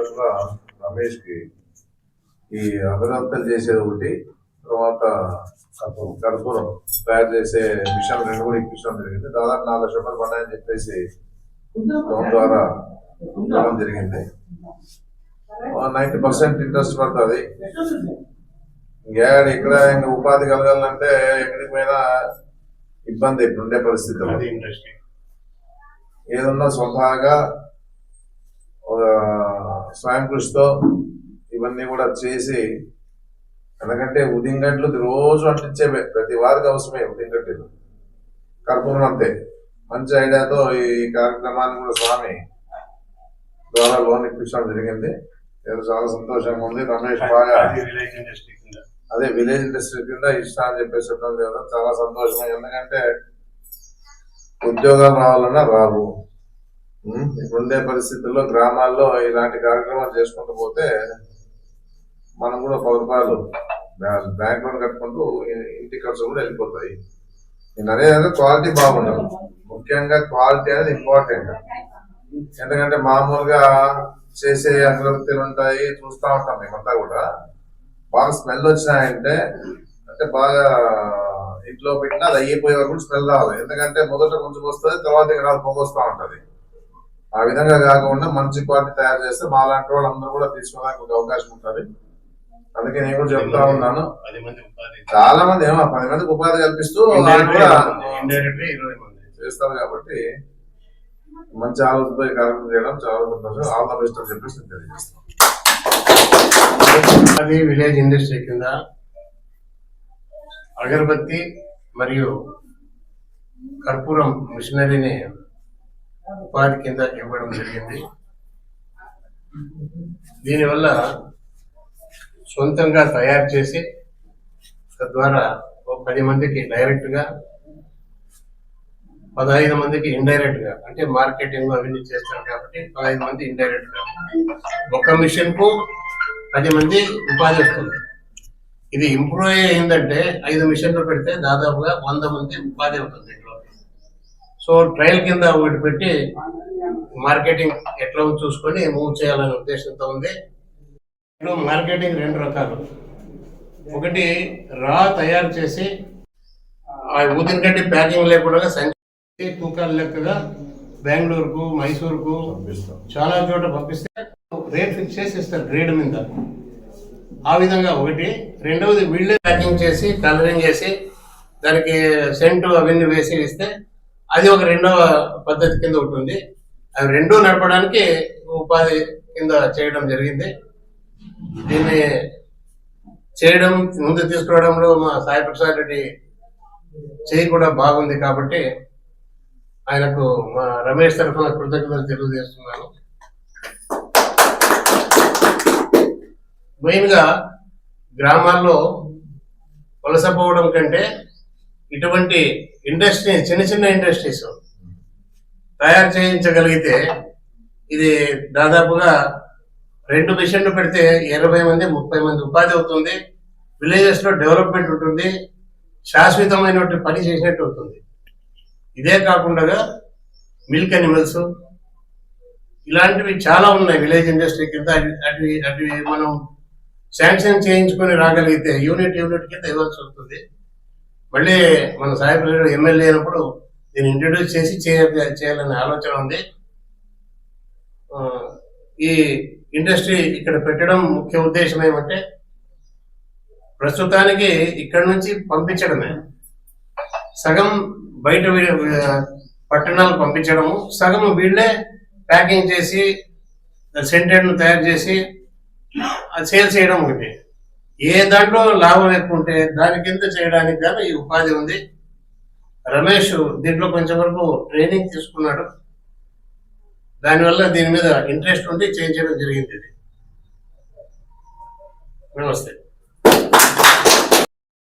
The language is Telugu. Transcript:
అన్నట్టుగా రమేష్కి ఈ అగరత్తలు చేసేది ఒకటి తర్వాత కర్పూరం తయారు చేసే మిషన్ రెండు కూడా ఇప్పించడం జరిగింది. దాదాపు నాలుగు లక్షల రూపాయలు పడ్డాయని చెప్పేసి లోన్ ద్వారా ఇవ్వడం జరిగింది. నైంటీ పర్సెంట్ ఇంట్రెస్ట్ పడుతుంది. ఇంకేడ ఇక్కడ ఇంకా ఉపాధి కలగాలంటే ఎక్కడికి పోయినా ఇబ్బంది ఇప్పుడు ఉండే పరిస్థితుల్లో. అది ఇండస్ట్రీ ఏదన్నా స్వతహాగా స్వయం కృషితో ఇవన్నీ కూడా చేసి ఎందుకంటే ఉదింగడ్లు రోజు అంటించేవే ప్రతి వారికి అవసరమే ఉదింగడ్డలు కర్పూరం అంతే. మంచి ఐడియాతో ఈ కార్యక్రమాన్ని కూడా స్వామి ద్వారా లోన్ ఇప్పించడం జరిగింది. నేను చాలా సంతోషంగా ఉంది. రమేష్ బాగా అది విలేజ్ ఇండస్ట్రీ కింద. అదే విలేజ్ ఇండస్ట్రీ కింద ఇష్టం అని చెప్పేసి చెప్పడం లేదు చాలా సంతోషం ఎందుకంటే ఉద్యోగాలు రావాలన్నా రావు. ఉం? ఇప్పుడుండే పరిస్థితుల్లో గ్రామాల్లో ఇలాంటి కార్యక్రమాలు చేసుకుంటూ పోతే మనం కూడా పది రూపాయలు బ్యాంక్ లోన్ కట్టుకుంటూ ఇంటి ఖర్చు కూడా వెళ్ళిపోతాయి. నేను అనేది క్వాలిటీ బాగుండాలి ముఖ్యంగా క్వాలిటీ అనేది ఇంపార్టెంట్. ఎందుకంటే మామూలుగా చేసే అగ్రవృత్తులు ఉంటాయి చూస్తూ ఉంటాం మేమంతా కూడా. బాగా స్మెల్ వచ్చినాయంటే అంటే బాగా ఇంట్లో పెట్టినా అది అయిపోయే వరకు స్మెల్ రావాలి ఎందుకంటే మొదట కొంచెం వస్తుంది తర్వాత ఇక్కడ రాదు ఉంటుంది. ఆ విధంగా కాకుండా మంచి క్వాలిటీ తయారు చేస్తే మా లాంటి వాళ్ళందరూ కూడా తీసుకోవడానికి ఒక అవకాశం ఉంటుంది. అందుకే నేను కూడా చెప్తా ఉన్నాను. చాలా మంది ఏమో పది మందికి ఉపాధి కల్పిస్తూ చేస్తారు కాబట్టి మంచి ఆలోచనతో ఈ కార్యక్రమం చేయడం చాలా సంతోషం. ఆల్ ద బెస్ట్ అని చెప్పేసి నేను తెలియజేస్తాను. అది విలేజ్ ఇండస్ట్రీ కింద అగరబత్తి మరియు కర్పూరం మిషనరీని ఉపాధి కింద ఇవ్వడం జరిగింది. దీనివల్ల సొంతంగా తయారు చేసి తద్వారా ఒక పది మందికి డైరెక్ట్గా పదహైదు మందికి ఇండైరెక్ట్గా అంటే మార్కెటింగ్ అవన్నీ చేస్తారు కాబట్టి పదహైదు మంది ఇండైరెక్ట్గా. ఒక మిషన్కు పది మంది ఉపాధి వస్తుంది. ఇది ఇంప్రూవ్ అయిందంటే ఐదు మిషన్లు పెడితే దాదాపుగా వంద మంది ఉపాధి అవుతుంది. సో ట్రయల్ కింద ఒకటి పెట్టి మార్కెటింగ్ ఎట్లా ఉందో చూసుకొని మూవ్ చేయాలనే ఉద్దేశంతో ఉంది. ఇప్పుడు మార్కెటింగ్ రెండు రకాలు. ఒకటి రా తయారు చేసి ఆ ఊదిన గడ్డి ప్యాకింగ్ లేకుండా సంచి తూకాలు లెక్కగా బెంగళూరుకు మైసూరుకు పంపిస్తాం. చాలా చోట పంపిస్తే రేట్ ఫిక్స్ చేసి ఇస్తారు గ్రేడ్ మీద. ఆ విధంగా ఒకటి. రెండవది వీళ్ళే ప్యాకింగ్ చేసి కలరింగ్ చేసి దానికి సెంట్ అవన్నీ వేసి ఇస్తే అది ఒక రెండవ పద్ధతి కింద ఉంటుంది. అవి రెండూ నడపడానికి ఉపాధి కింద చేయడం జరిగింది. దీన్ని చేయడం ముందు తీసుకురావడంలో మా సాయి ప్రసాద్ రెడ్డి చేయి కూడా బాగుంది కాబట్టి ఆయనకు మా రమేష్ తరఫున కృతజ్ఞతలు తెలియజేస్తున్నాను. మెయిన్గా గ్రామాల్లో వలసపోవడం కంటే ఇటువంటి ఇండస్ట్రీ చిన్న చిన్న ఇండస్ట్రీస్ తయారు చేయించగలిగితే ఇది దాదాపుగా రెండు మిషన్లు పెడితే ఇరవై మంది ముప్పై మంది ఉపాధి అవుతుంది. విలేజెస్లో డెవలప్మెంట్ ఉంటుంది. శాశ్వతమైనటువంటి పని చేసినట్టు అవుతుంది ఇదే కాకుండా మిల్క్ అనిమల్స్ ఇలాంటివి చాలా ఉన్నాయి. విలేజ్ ఇండస్ట్రీ కింద అవి అవి మనం శాంక్షన్ చేయించుకొని రాగలిగితే యూనిట్ యూనిట్ కింద ఇవ్వాల్సి వస్తుంది. మళ్ళీ మన సాయి ఎమ్మెల్యే అయినప్పుడు దీన్ని ఇంట్రడ్యూస్ చేసి చేయాలనే ఆలోచన ఉంది. ఈ ఇండస్ట్రీ ఇక్కడ పెట్టడం ముఖ్య ఉద్దేశం ఏమంటే ప్రస్తుతానికి ఇక్కడ నుంచి పంపించడమే. సగం బయట పట్టణాలు పంపించడము సగం వీళ్ళే ప్యాకింగ్ చేసి సెంటెడ్ను తయారు చేసి అది సేల్ చేయడం ఒకటి. ఏ దాంట్లో లాభం ఎక్కువ ఉంటే దాని కింద చేయడానికి గాను ఈ ఉపాధి ఉంది. రమేష్ దీంట్లో కొంచెం వరకు ట్రైనింగ్ తీసుకున్నాడు. దానివల్ల దీని మీద ఇంట్రెస్ట్ ఉండి చేయించడం జరిగింది ఇది. నమస్తే.